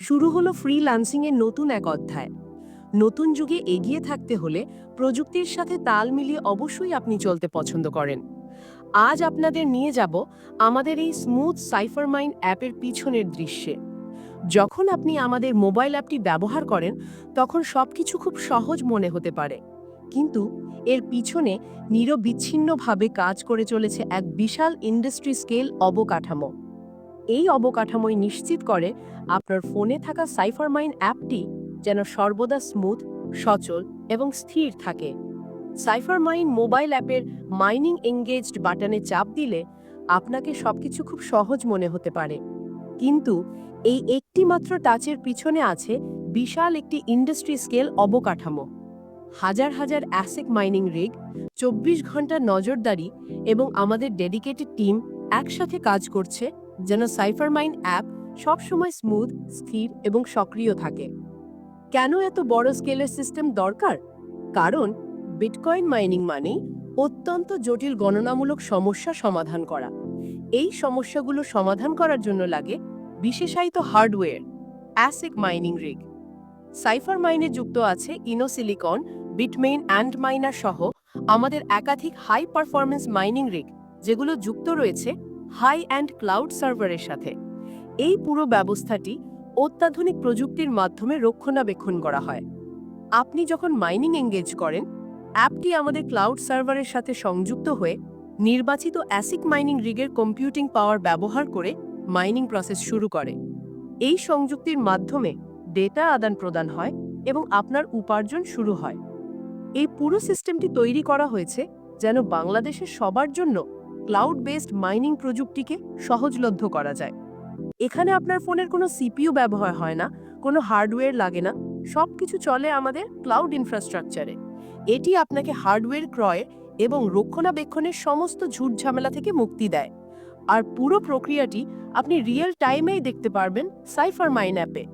শুরু হলো ফ্রিল্যান্সিংয়ের নতুন এক অধ্যায়। নতুন যুগে এগিয়ে থাকতে হলে প্রযুক্তির সাথে তাল মিলিয়ে অবশ্যই আপনি চলতে পছন্দ করেন। আজ আপনাদের নিয়ে যাব আমাদের এই স্মুথ সাইফারমাইন অ্যাপের পিছনের দৃশ্যে। যখন আপনি আমাদের মোবাইল অ্যাপটি ব্যবহার করেন, তখন সবকিছু খুব সহজ মনে হতে পারে। কিন্তু এর পিছনে নিরবিচ্ছিন্নভাবে কাজ করে চলেছে এক বিশাল ইন্ডাস্ট্রি স্কেল অবকাঠামো। এই অবকাঠামোই নিশ্চিত করে আপনার ফোনে থাকা সাইফারমাইন অ্যাপটি যেন সর্বদা স্মুথ, সচল এবং স্থির থাকে। সাইফারমাইন মোবাইল অ্যাপের মাইনিং এঙ্গেজড বাটনে চাপ দিলে আপনাকে সবকিছু খুব সহজ মনে হতে পারে। কিন্তু এই একটি মাত্র টাচের পিছনে আছে বিশাল একটি ইন্ডাস্ট্রি স্কেল অবকাঠামো। হাজার হাজার অ্যাসেক মাইনিং রিগ, চব্বিশ ঘণ্টা নজরদারি এবং আমাদের ডেডিকেটেড টিম একসাথে কাজ করছে যেন সাইফারমাইন অ্যাপ সবসময় স্মুথ, স্থির এবং সক্রিয় থাকে। কেন এত বড় স্কেলের সিস্টেম দরকার? কারণ বিটকয়েন মাইনিং মানে অত্যন্ত জটিল গণনামূলক সমস্যা সমাধান করা। এই সমস্যাগুলো সমাধান করার জন্য লাগে বিশেষায়িত hardware, ASIC mining rig. Cipher মাইনে যুক্ত আছে ইনোসিলিকন, বিটমেইন অ্যান্ড মাইনার সহ আমাদের একাধিক হাই পারফরমেন্স মাইনিং রিগ, যেগুলো যুক্ত রয়েছে হাই অ্যান্ড ক্লাউড সার্ভারের সাথে। এই পুরো ব্যবস্থাটি অত্যাধুনিক প্রযুক্তির মাধ্যমে রক্ষণাবেক্ষণ করা হয়। আপনি যখন মাইনিং এঙ্গেজ করেন, অ্যাপটি আমাদের ক্লাউড সার্ভারের সাথে সংযুক্ত হয়ে নির্বাচিত অ্যাসিক মাইনিং রিগের কম্পিউটিং পাওয়ার ব্যবহার করে মাইনিং প্রসেস শুরু করে। এই সংযুক্তির মাধ্যমে ডেটা আদান প্রদান হয় এবং আপনার উপার্জন শুরু হয়। এই পুরো সিস্টেমটি তৈরি করা হয়েছে যেন বাংলাদেশের সবার জন্য ক্লাউড বেসড মাইনিং প্রযুক্তিকে সহজলভ্য করা যায়। এখানে আপনার ফোনের কোনো সিপিইউ ব্যবহার হয় না, কোনো হার্ডওয়্যার লাগে না সব কিছু চলে আমাদের ক্লাউড ইনফ্রাস্ট্রাকচারে এটি আপনাকে হার্ডওয়্যার ক্রয় এবং রক্ষণাবেক্ষণের সমস্ত ঝুট ঝামেলা থেকে মুক্তি দেয়। আর পুরো প্রক্রিয়াটি আপনি রিয়েল টাইমেই দেখতে পারবেন সাইফার মাইন অ্যাপে।